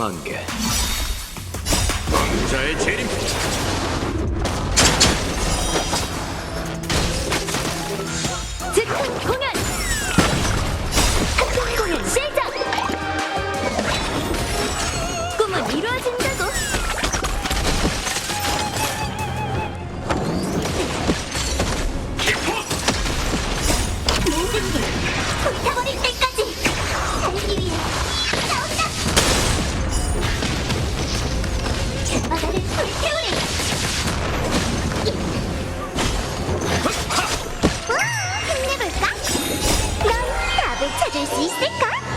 3만 개. 왕자의 재림. 嬉しいステッカー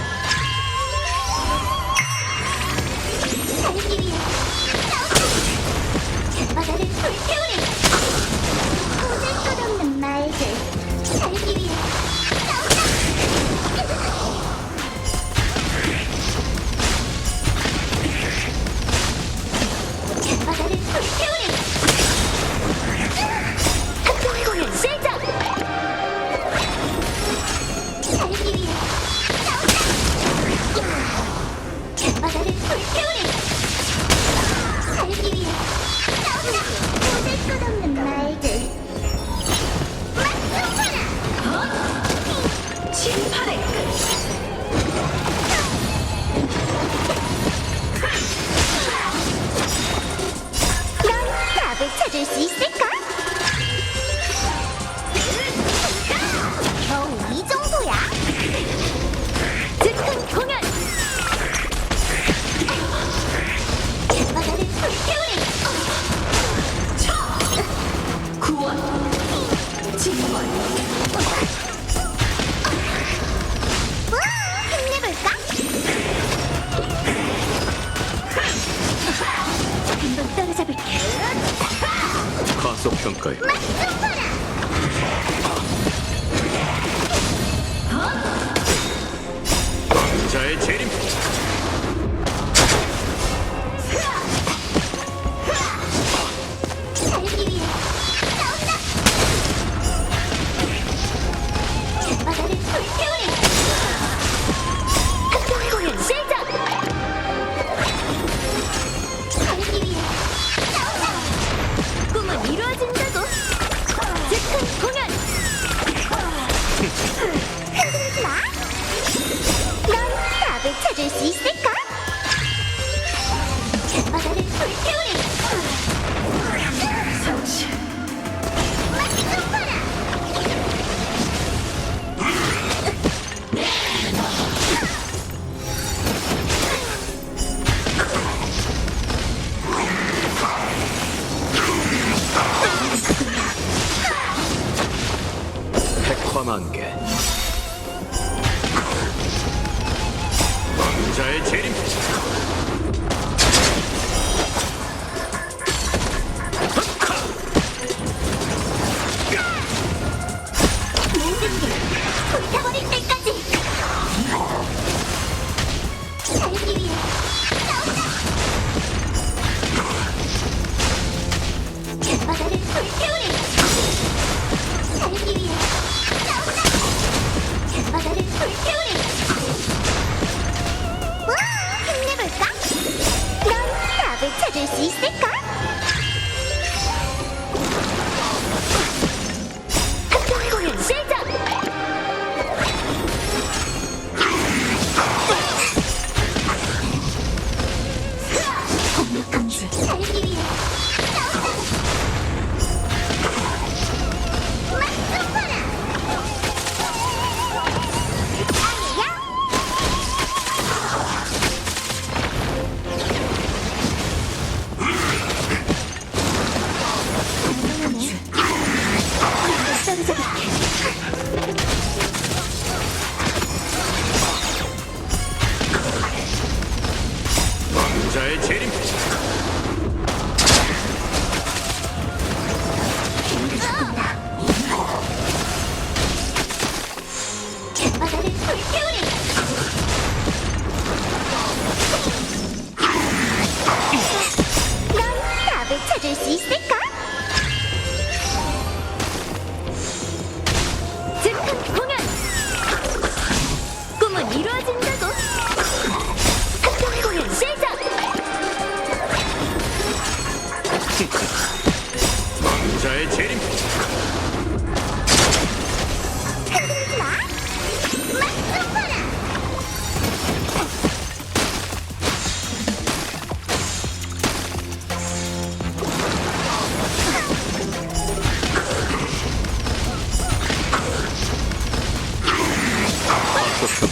Dr. C6 没ッ！Kill 불타버릴 때까지 살기 위해 싸운다! 제 바다를 불태우리 살기 자의 재림. 흔들지 마. 막 쏘거라.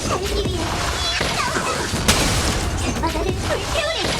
공기 위에 뛰어오르. 바다를 불태우리.